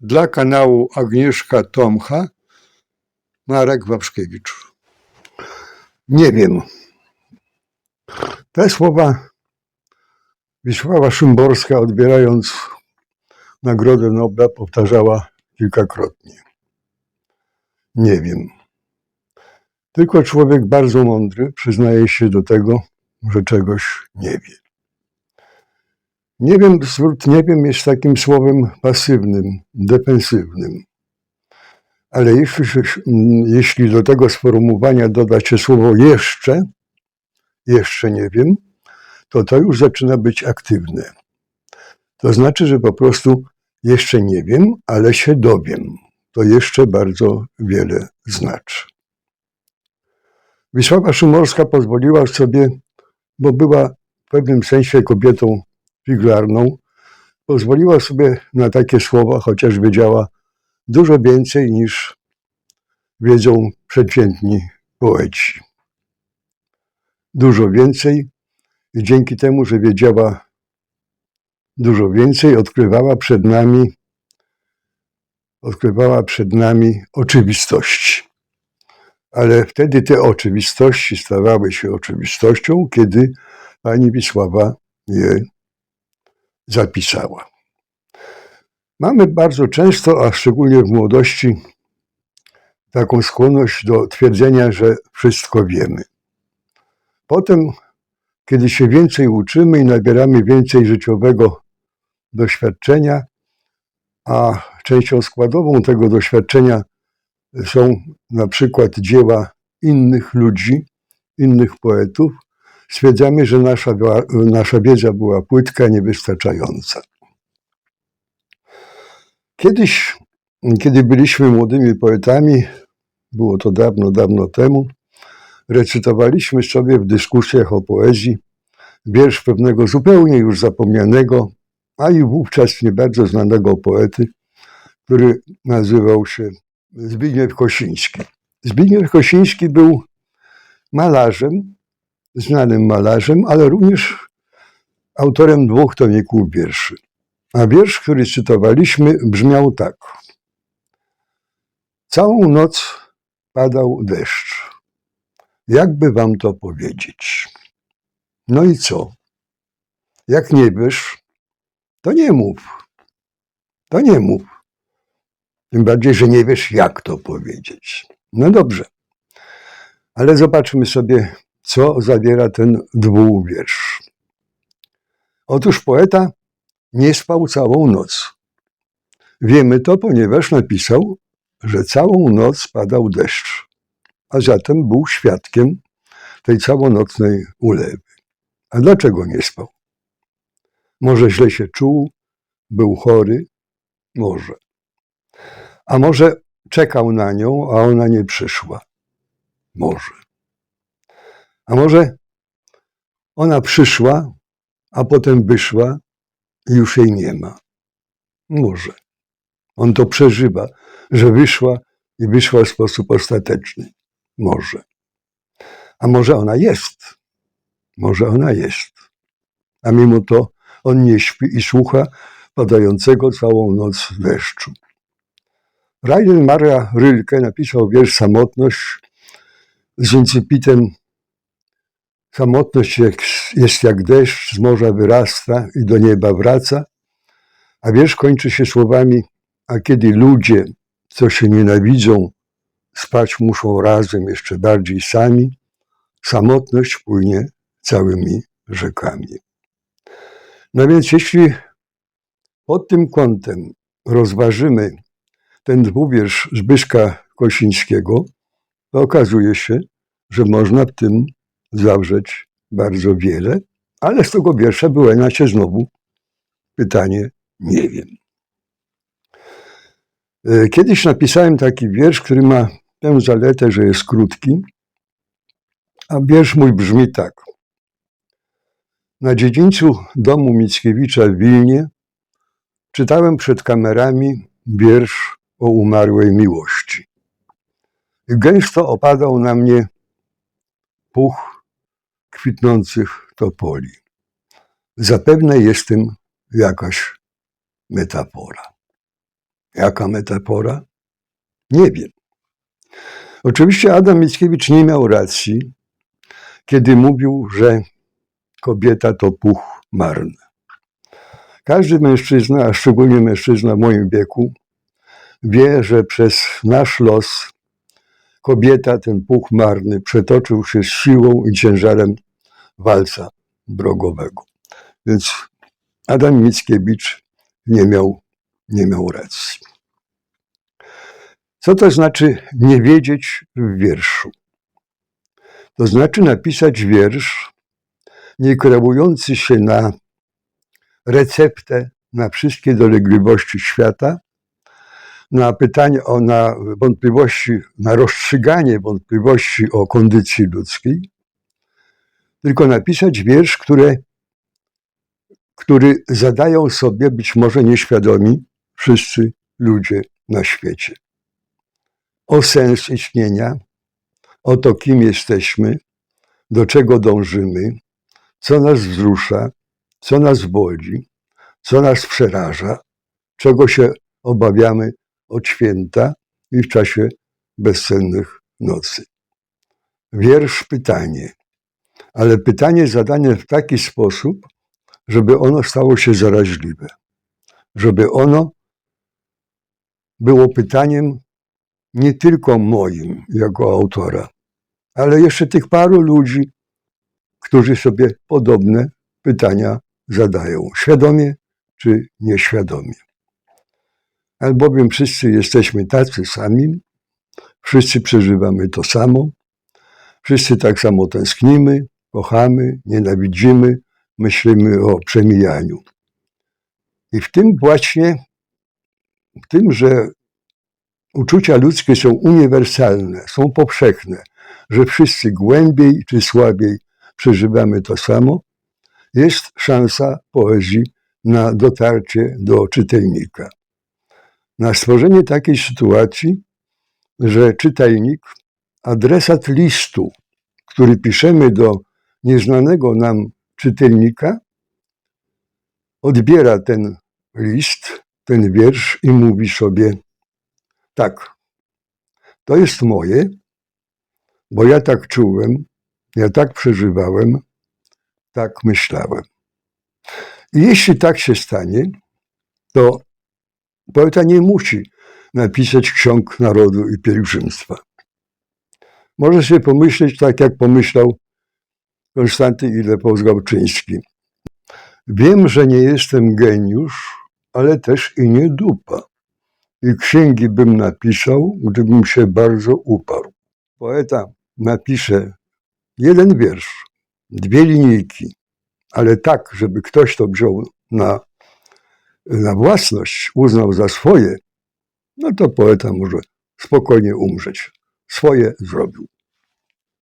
Dla kanału Agnieszka Tomcha, Marek Wapszkiewicz. Nie wiem. Te słowa Wisława Szymborska, odbierając Nagrodę Nobla, powtarzała kilkakrotnie. Nie wiem. Tylko człowiek bardzo mądry przyznaje się do tego, że czegoś nie wie. Nie wiem, zwrót nie wiem jest takim słowem pasywnym, defensywnym. Ale jeśli, jeśli do tego sformułowania doda się słowo jeszcze, jeszcze nie wiem, to to już zaczyna być aktywne. To znaczy, że po prostu jeszcze nie wiem, ale się dowiem. To jeszcze bardzo wiele znaczy. Wisława Szymorska pozwoliła sobie, bo była w pewnym sensie kobietą figlarną, pozwoliła sobie na takie słowa, chociaż wiedziała dużo więcej niż wiedzą przeciętni poeci. Dużo więcej i dzięki temu, że wiedziała dużo więcej, odkrywała przed nami, odkrywała przed nami oczywistości. Ale wtedy te oczywistości stawały się oczywistością, kiedy pani Wisława je zapisała. Mamy bardzo często, a szczególnie w młodości, taką skłonność do twierdzenia, że wszystko wiemy. Potem, kiedy się więcej uczymy i nabieramy więcej życiowego doświadczenia, a częścią składową tego doświadczenia są na przykład dzieła innych ludzi, innych poetów, stwierdzamy, że nasza, była- nasza wiedza była płytka, niewystarczająca. Kiedyś, kiedy byliśmy młodymi poetami, było to dawno, dawno temu, recytowaliśmy sobie w dyskusjach o poezji wiersz pewnego zupełnie już zapomnianego, a i wówczas nie bardzo znanego poety, który nazywał się Zbigniew Kosiński. Zbigniew Kosiński był malarzem, znanym malarzem, ale również autorem dwóch tomików wierszy. A wiersz, który cytowaliśmy, brzmiał tak. Całą noc padał deszcz. Jakby wam to powiedzieć? No i co? Jak nie wiesz, to nie mów. To nie mów. Tym bardziej, że nie wiesz, jak to powiedzieć. No dobrze. Ale zobaczmy sobie, co zawiera ten dwuwiersz. Otóż poeta nie spał całą noc. Wiemy to, ponieważ napisał, że całą noc padał deszcz, a zatem był świadkiem tej całonocnej ulewy. A dlaczego nie spał? Może źle się czuł, był chory? Może. A może czekał na nią, a ona nie przyszła? Może. A może ona przyszła, a potem wyszła i już jej nie ma? Może. On to przeżywa, że wyszła i wyszła w sposób ostateczny. Może. A może ona jest? Może ona jest. A mimo to on nie śpi i słucha padającego całą noc deszczu. Rainer Maria Rylke napisał wiersz Samotność z incypitem Samotność jest jak deszcz, z morza wyrasta i do nieba wraca, a wiersz kończy się słowami A kiedy ludzie, co się nienawidzą, spać muszą razem jeszcze bardziej sami, samotność płynie całymi rzekami. No więc jeśli pod tym kątem rozważymy ten dwuwiersz Zbyszka Kosińskiego, to okazuje się, że można w tym zawrzeć bardzo wiele, ale z tego wiersza wyłania się znowu pytanie, nie wiem. E, Kiedyś napisałem taki wiersz, który ma tę zaletę, że jest krótki, a wiersz mój brzmi tak. Na dziedzińcu domu Mickiewicza w Wilnie czytałem przed kamerami wiersz o umarłej miłości. Gęsto opadał na mnie puch kwitnących topoli. Zapewne jest tym jakaś metafora. Jaka metafora? Nie wiem. Oczywiście Adam Mickiewicz nie miał racji, kiedy mówił, że kobieta to puch marny. Każdy mężczyzna, a szczególnie mężczyzna w moim wieku, wie, że przez nasz los kobieta, ten puch marny, przetoczył się z siłą i ciężarem walca drogowego. Więc Adam Mickiewicz nie miał, nie miał racji. Co to znaczy nie wiedzieć w wierszu? To znaczy napisać wiersz nie kreujący się na receptę na wszystkie dolegliwości świata, na pytanie o na wątpliwości, na rozstrzyganie wątpliwości o kondycji ludzkiej, tylko napisać wiersz, które, który zadają sobie być może nieświadomi wszyscy ludzie na świecie. O sens istnienia, o to, kim jesteśmy, do czego dążymy, co nas wzrusza, co nas boli, co nas przeraża, czego się obawiamy od święta i w czasie bezsennych nocy. Wiersz pytanie, ale pytanie zadane w taki sposób, żeby ono stało się zaraźliwe, żeby ono było pytaniem nie tylko moim jako autora, ale jeszcze tych paru ludzi, którzy sobie podobne pytania zadają, świadomie czy nieświadomie. Albowiem wszyscy jesteśmy tacy sami, wszyscy przeżywamy to samo, wszyscy tak samo tęsknimy, kochamy, nienawidzimy, myślimy o przemijaniu. I w tym właśnie, w tym, że uczucia ludzkie są uniwersalne, są powszechne, że wszyscy głębiej czy słabiej przeżywamy to samo, jest szansa poezji na dotarcie do czytelnika. Na stworzenie takiej sytuacji, że czytelnik, adresat listu, który piszemy do nieznanego nam czytelnika, odbiera ten list, ten wiersz i mówi sobie: Tak, to jest moje, bo ja tak czułem, ja tak przeżywałem, tak myślałem. I jeśli tak się stanie, to poeta nie musi napisać ksiąg narodu i pielgrzymstwa. Może sobie pomyśleć tak, jak pomyślał Konstanty Ilepoł Gałczyński. Wiem, że nie jestem geniusz, ale też i nie dupa. I księgi bym napisał, gdybym się bardzo uparł. Poeta napisze jeden wiersz, dwie linijki, ale tak, żeby ktoś to wziął na, na własność, uznał za swoje, no to poeta może spokojnie umrzeć. Swoje zrobił.